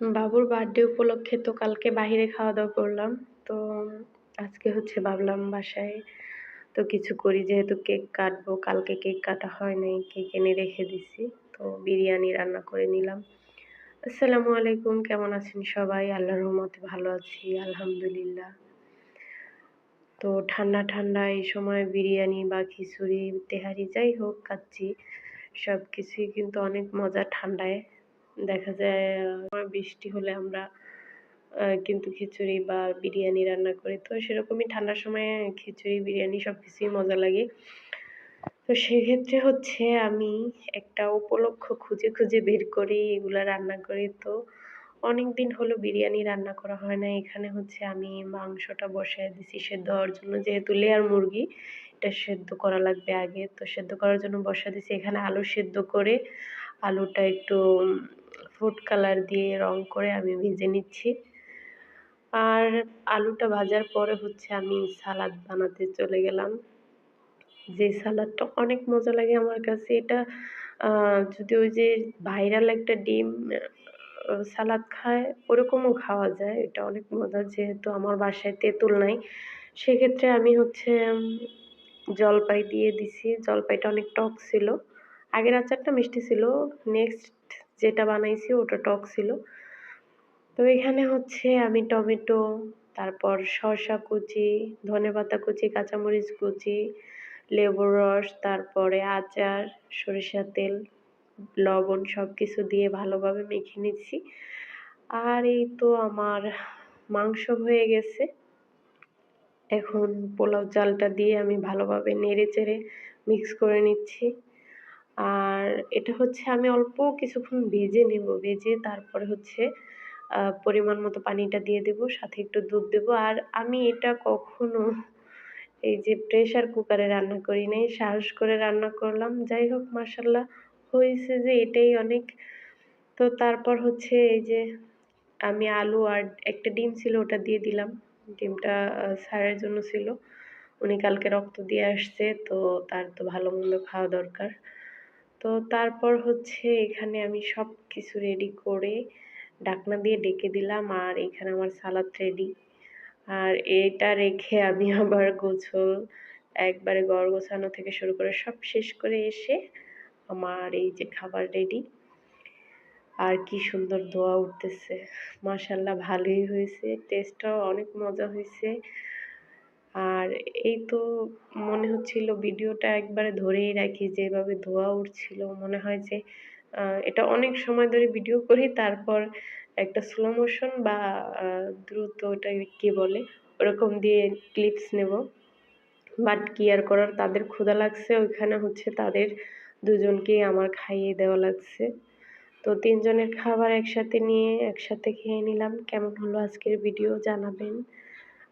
বাবুর বার্থডে উপলক্ষে তো কালকে বাহিরে খাওয়া দাওয়া করলাম। তো আজকে হচ্ছে ভাবলাম বাসায় তো কিছু করি, যেহেতু কেক কাটবো। কালকে কেক কাটা হয় নাই কেক এনে রেখে দিছি। তো বিরিয়ানি রান্না করে নিলাম। আসসালামু আলাইকুম, কেমন আছেন সবাই? আল্লাহর রহমতে ভালো আছি, আলহামদুলিল্লাহ। তো ঠান্ডা ঠান্ডা এই সময় বিরিয়ানি বা খিচুড়ি, তেহারি যাই হোক, খাচ্ছি। সব কিছুই কিন্তু অনেক মজা ঠান্ডায়। দেখা যায় বৃষ্টি হলে আমরা কিন্তু খিচুড়ি বা বিরিয়ানি রান্না করি। তো সেরকমই ঠান্ডার সময় খিচুড়ি, বিরিয়ানি সব কিছুই মজা লাগে। তো সেক্ষেত্রে হচ্ছে আমি একটা উপলক্ষ খুঁজে খুঁজে বের করি, এগুলো রান্না করি। তো অনেক দিন হলো বিরিয়ানি রান্না করা হয় না। এখানে হচ্ছে আমি মাংসটা বসায় দিছি সেদ্ধ হওয়ার জন্য। যেহেতু লেয়ার মুরগি, এটা সেদ্ধ করা লাগবে আগে। তো সেদ্ধ করার জন্য বসা দিছি। এখানে আলু সেদ্ধ করে আলুটা একটু ফুড কালার দিয়ে রং করে আমি ভেজে নিচ্ছি। আর আলুটা ভাজার পরে হচ্ছে আমি সালাদ বানাতে চলে গেলাম। যে সালাদটা অনেক মজা লাগে আমার কাছে। এটা যদি ওই যে ভাইরাল একটা ডিম সালাদ খায়, ওরকমও খাওয়া যায়। এটা অনেক মজা, যেহেতু আমার বাসায় তেঁতুল নাই। সেক্ষেত্রে আমি হচ্ছে জলপাই দিয়ে দিছি। জলপাইটা অনেক টক ছিল। আগের আচারটা মিষ্টি ছিল। নেক্সট যেটা বানাইছি ওটা টক ছিল। তো এখানে হচ্ছে আমি টমেটো, তারপর শসা কুচি ধনে পাতা কুচি, কাঁচামরিচ কুচি, লেবুর রস, তারপরে আচার, সরিষার তেল, লবণ সব কিছু দিয়ে ভালোভাবে মেখে নিচ্ছি। আর এই তো আমার মাংস হয়ে গেছে। এখন পোলাও চালটা দিয়ে আমি ভালোভাবে নেড়ে চেড়ে মিক্স করে নিচ্ছি। আর এটা হচ্ছে আমি অল্প কিছুক্ষণ ভেজে নেব। ভেজে তারপরে হচ্ছে পরিমাণ মতো পানিটা দিয়ে দেব, সাথে একটু দুধ দেব। আর আমি এটা কখনো এই যে প্রেশার কুকারে রান্না করি নাই, সাহস করে রান্না করলাম। যাই হোক মাসাল্লাহ হয়েছে যে এটাই অনেক। তো তারপর হচ্ছে এই যে আমি আলু আর একটা ডিম ছিল, ওটা দিয়ে দিলাম। ডিমটা স্যারের জন্য ছিল। উনি কালকে রক্ত দিয়ে আসছে, তো তার তো ভালো মন্দ খাওয়া দরকার। তো তারপর হচ্ছে এখানে আমি সব কিছু রেডি করে ডাকনা দিয়ে ডেকে দিলাম আর এখানে আমার সালাদ রেডি আর এটা রেখে আমি আবার গোছল, একবারে গড় গোছানো থেকে শুরু করে সব শেষ করে এসে আমার এই যে খাবার রেডি আর কি সুন্দর দোয়া উঠতেছে। মাশাল্লাহ ভালোই হয়েছে টেস্টটাও অনেক মজা হয়েছে। এই তো মনে হচ্ছিল ভিডিওটা একবারে ধরেই রাখি, যেভাবে ধোয়া উঠছিল, মনে হয় যে এটা অনেক সময় ধরে ভিডিও করি, তারপর একটা স্লো মোশন বা দ্রুত ওটা কী বলে, ওরকম দিয়ে ক্লিপস নেব। বাট কি আর করার, তাদের ক্ষুধা লাগছে, ওইখানে হচ্ছে তাদের দুজনকেই আমার খাইয়ে দেওয়া লাগছে। তো তিনজনের খাবার একসাথে নিয়ে, একসাথে খেয়ে নিলাম। কেমন হলো আজকের ভিডিও জানাবেন।